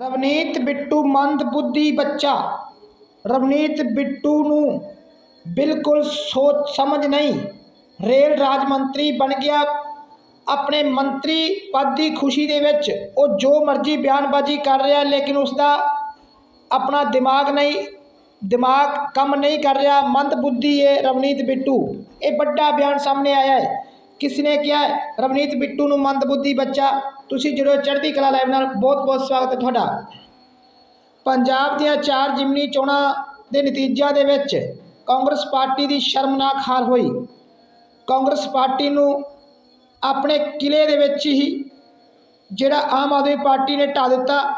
ਰਵਨੀਤ ਬਿੱਟੂ ਮੰਦ ਬੁੱਧੀ ਬੱਚਾ। ਰਵਨੀਤ ਬਿੱਟੂ ਨੂੰ ਬਿਲਕੁਲ ਸੋਚ ਸਮਝ ਨਹੀਂ। ਰੇਲ ਰਾਜ ਮੰਤਰੀ ਬਣ ਗਿਆ। ਆਪਣੇ ਮੰਤਰੀ ਪਦ ਦੀ ਖੁਸ਼ੀ ਦੇ ਵਿੱਚ ਉਹ ਜੋ ਮਰਜ਼ੀ ਬਿਆਨਬਾਜ਼ੀ ਕਰ ਰਿਹਾ, ਲੇਕਿਨ ਉਸ ਦਾ ਆਪਣਾ ਦਿਮਾਗ ਨਹੀਂ, ਦਿਮਾਗ ਕੰਮ ਨਹੀਂ ਕਰ ਰਿਹਾ। ਮੰਦ ਬੁੱਧੀ ਹੈ ਰਵਨੀਤ ਬਿੱਟੂ। ਇਹ ਵੱਡਾ ਬਿਆਨ ਸਾਹਮਣੇ ਆਇਆ ਹੈ। ਕਿਸ ਨੇ ਕਿਹਾ, ਰਵਨੀਤ ਬਿੱਟੂ ਨੂੰ ਮੰਦ ਬੁੱਧੀ ਬੱਚਾ, ਤੁਸੀਂ ਜਦੋਂ ਚੜ੍ਹਦੀ ਕਲਾ ਲਾਈਵ ਨਾਲ, ਬਹੁਤ ਬਹੁਤ ਸਵਾਗਤ ਹੈ ਤੁਹਾਡਾ। ਪੰਜਾਬ ਦੀਆਂ ਚਾਰ ਜਿਮਨੀ ਚੋਣਾਂ ਦੇ ਨਤੀਜਿਆਂ ਦੇ ਵਿੱਚ ਕਾਂਗਰਸ ਪਾਰਟੀ ਦੀ ਸ਼ਰਮਨਾਕ ਹਾਰ ਹੋਈ। ਕਾਂਗਰਸ ਪਾਰਟੀ ਨੂੰ ਆਪਣੇ ਕਿਲੇ ਦੇ ਵਿੱਚ ਹੀ ਜਿਹੜਾ ਆਮ ਆਦਮੀ ਪਾਰਟੀ ਨੇ ਢਾ ਦਿੱਤਾ,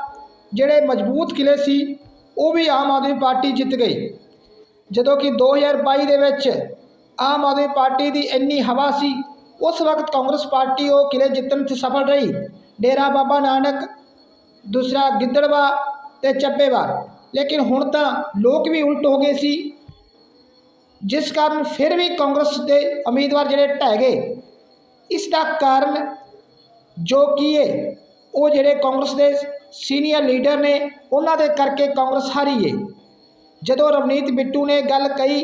ਜਿਹੜੇ ਮਜ਼ਬੂਤ ਕਿਲੇ ਸੀ, ਉਹ ਵੀ ਆਮ ਆਦਮੀ ਪਾਰਟੀ ਜਿੱਤ ਗਈ। ਜਦੋਂ ਕਿ 2022 ਦੇ ਵਿੱਚ ਆਮ ਆਦਮੀ ਪਾਰਟੀ ਦੀ ਇੰਨੀ ਹਵਾ ਸੀ ਉਸ ਵਕਤ ਕਾਂਗਰਸ ਪਾਰਟੀ ਉਹ ਕਿਲੇ ਜਿੱਤਣ 'ਚ ਸਫਲ ਰਹੀ ਡੇਰਾ ਬਾਬਾ ਨਾਨਕ ਦੂਸਰਾ ਗਿੱਦੜਵਾ ਤੇ ਚੱਬੇਵਾਲ ਲੇਕਿਨ ਹੁਣ ਤਾਂ ਲੋਕ ਵੀ ਉਲਟ ਹੋ ਗਏ ਸੀ ਜਿਸ ਕਾਰਨ ਫਿਰ ਵੀ ਕਾਂਗਰਸ ਦੇ ਉਮੀਦਵਾਰ ਜਿਹੜੇ ਢਹਿ ਗਏ ਇਸ ਦਾ ਕਾਰਨ ਜੋ ਕੀ ਹੈ ਉਹ ਜਿਹੜੇ ਕਾਂਗਰਸ ਦੇ ਸੀਨੀਅਰ ਲੀਡਰ ਨੇ ਉਹਨਾਂ ਦੇ ਕਰਕੇ ਕਾਂਗਰਸ ਹਾਰੀ ਹੈ ਜਦੋਂ ਰਵਨੀਤ ਬਿੱਟੂ ਨੇ ਗੱਲ ਕਹੀ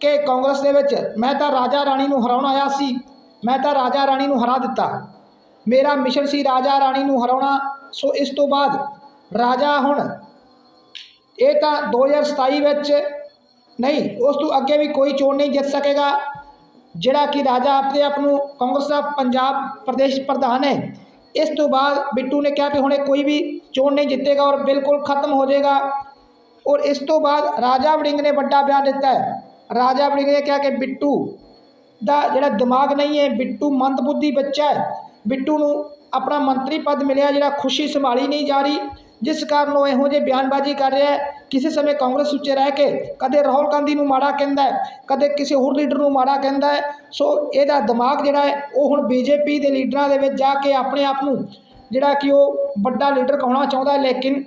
ਕਿ ਕਾਂਗਰਸ ਦੇ ਵਿੱਚ ਮੈਂ ਤਾਂ ਰਾਜਾ ਰਾਣੀ ਨੂੰ ਹਰਾਉਣ ਆਇਆ ਸੀ ਮੈਂ ਤਾਂ ਰਾਜਾ ਰਾਣੀ ਨੂੰ ਹਰਾ ਦਿੱਤਾ। ਮੇਰਾ ਮਿਸ਼ਨ ਸੀ ਰਾਜਾ ਰਾਣੀ ਨੂੰ ਹਰਾਉਣਾ। ਸੋ ਇਸ ਤੋਂ ਬਾਅਦ ਰਾਜਾ ਹੁਣ, ਇਹ ਤਾਂ 2027 ਵਿੱਚ ਨਹੀਂ, ਉਸ ਤੋਂ ਅੱਗੇ ਵੀ ਕੋਈ ਚੋਣ ਨਹੀਂ ਜਿੱਤ ਸਕੇਗਾ, ਜਿਹੜਾ ਕਿ ਰਾਜਾ ਆਪਣੇ ਆਪ ਨੂੰ ਕਾਂਗਰਸ ਦਾ ਪੰਜਾਬ ਪ੍ਰਦੇਸ਼ ਪ੍ਰਧਾਨ ਹੈ। ਇਸ ਤੋਂ ਬਾਅਦ ਬਿੱਟੂ ਨੇ ਕਿਹਾ ਕਿ ਹੁਣੇ ਕੋਈ ਵੀ ਚੋਣ ਨਹੀਂ ਜਿੱਤੇਗਾ ਔਰ ਬਿਲਕੁਲ ਖਤਮ ਹੋ ਜਾਏਗਾ। ਔਰ ਇਸ ਤੋਂ ਬਾਅਦ ਰਾਜਾ ਵੜਿੰਗ ਨੇ ਵੱਡਾ ਬਿਆਨ ਦਿੱਤਾ ਹੈ। ਰਾਜਾ ਵੜਿੰਗ ਨੇ ਕਿਹਾ ਕਿ ਬਿੱਟੂ ਦਾ ਜਿਹੜਾ ਦਿਮਾਗ ਨਹੀਂ ਹੈ, ਬਿੱਟੂ ਮੰਦਬੁੱਧੀ ਬੱਚਾ ਹੈ। ਬਿੱਟੂ ਨੂੰ ਆਪਣਾ ਮੰਤਰੀ ਪਦ ਮਿਲਿਆ, ਜਿਹੜਾ ਖੁਸ਼ੀ ਸੰਭਾਲੀ ਨਹੀਂ ਜਾ ਰਹੀ, ਜਿਸ ਕਾਰਨ ਉਹ ਇਹੋ ਜਿਹੇ ਬਿਆਨਬਾਜ਼ੀ ਕਰ ਰਿਹਾ ਹੈ। ਕਿਸੇ ਸਮੇਂ ਕਾਂਗਰਸ ਵਿੱਚ ਰਹਿ ਕੇ ਕਦੇ ਰਾਹੁਲ ਗਾਂਧੀ ਨੂੰ ਮਾੜਾ ਕਹਿੰਦਾ ਹੈ, ਕਦੇ ਕਿਸੇ ਹੋਰ ਲੀਡਰ ਨੂੰ ਮਾੜਾ ਕਹਿੰਦਾ ਹੈ। ਸੋ ਇਹਦਾ ਦਿਮਾਗ ਜਿਹੜਾ ਹੈ, ਉਹ ਹੁਣ ਬੀਜੇਪੀ ਦੇ ਲੀਡਰਾਂ ਦੇ ਵਿੱਚ ਜਾ ਕੇ ਆਪਣੇ ਆਪ ਨੂੰ ਜਿਹੜਾ ਕਿ ਉਹ ਵੱਡਾ ਲੀਡਰ ਕਹਾਉਣਾ ਚਾਹੁੰਦਾ ਹੈ। ਲੇਕਿਨ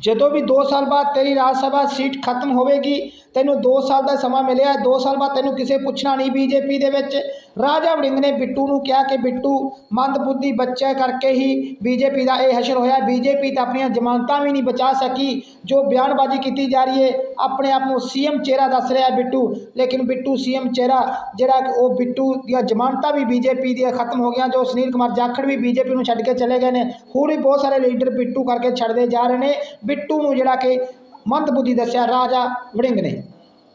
ਜਦੋਂ ਵੀ 2 ਸਾਲ ਬਾਅਦ ਤੇਰੀ ਰਾਜ ਸਭਾ ਸੀਟ ਖਤਮ ਹੋਵੇਗੀ ਤੈਨੂੰ 2 ਸਾਲ ਦਾ ਸਮਾਂ ਮਿਲਿਆ 2 ਸਾਲ ਬਾਅਦ ਤੈਨੂੰ ਕਿਸੇ ਪੁੱਛਣਾ ਨਹੀਂ ਬੀਜੇਪੀ ਦੇ ਵਿੱਚ। ਰਾਜਾ ਵੜਿੰਗ ਨੇ ਬਿੱਟੂ ਨੂੰ ਕਿਹਾ ਕਿ ਬਿੱਟੂ, ਮੰਦਬੁੱਧੀ ਬੱਚਾ ਕਰਕੇ ਹੀ ਬੀਜੇਪੀ ਦਾ ਇਹ ਹਸ਼ਰ ਹੋਇਆ। ਬੀਜੇਪੀ ਤਾਂ ਆਪਣੀਆਂ ਜ਼ਮਾਨਤਾਂ ਵੀ ਨਹੀਂ ਬਚਾ ਸਕੀ, ਜੋ ਬਿਆਨਬਾਜ਼ੀ ਕੀਤੀ ਜਾ ਰਹੀ ਹੈ ਆਪਣੇ ਆਪ ਨੂੰ ਸੀਐਮ ਚਿਹਰਾ ਦੱਸ ਰਿਹਾ ਬਿੱਟੂ। ਲੇਕਿਨ ਬਿੱਟੂ ਸੀਐਮ ਚਿਹਰਾ, ਜਿਹੜਾ ਉਹ ਬਿੱਟੂ ਦੀਆਂ ਜ਼ਮਾਨਤਾਂ ਵੀ ਬੀਜੇਪੀ ਦੀਆਂ ਖਤਮ ਹੋ ਗਈਆਂ, ਜੋ ਸੁਨੀਲ ਕੁਮਾਰ ਜਾਖੜ ਵੀ ਬੀਜੇਪੀ ਨੂੰ ਛੱਡ ਕੇ ਚਲੇ ਗਏ ਨੇ। ਹੋਰ ਵੀ ਬਹੁਤ ਸਾਰੇ ਲੀਡਰ ਬਿੱਟੂ ਕਰਕੇ ਛੱਡਦੇ ਜਾ ਰਹੇ ਨੇ। ਬਿੱਟੂ ਨੂੰ ਜਿਹੜਾ ਕਿ ਮੰਦਬੁੱਧੀ ਦੱਸਿਆ ਰਾਜਾ ਵੜਿੰਗ ਨੇ।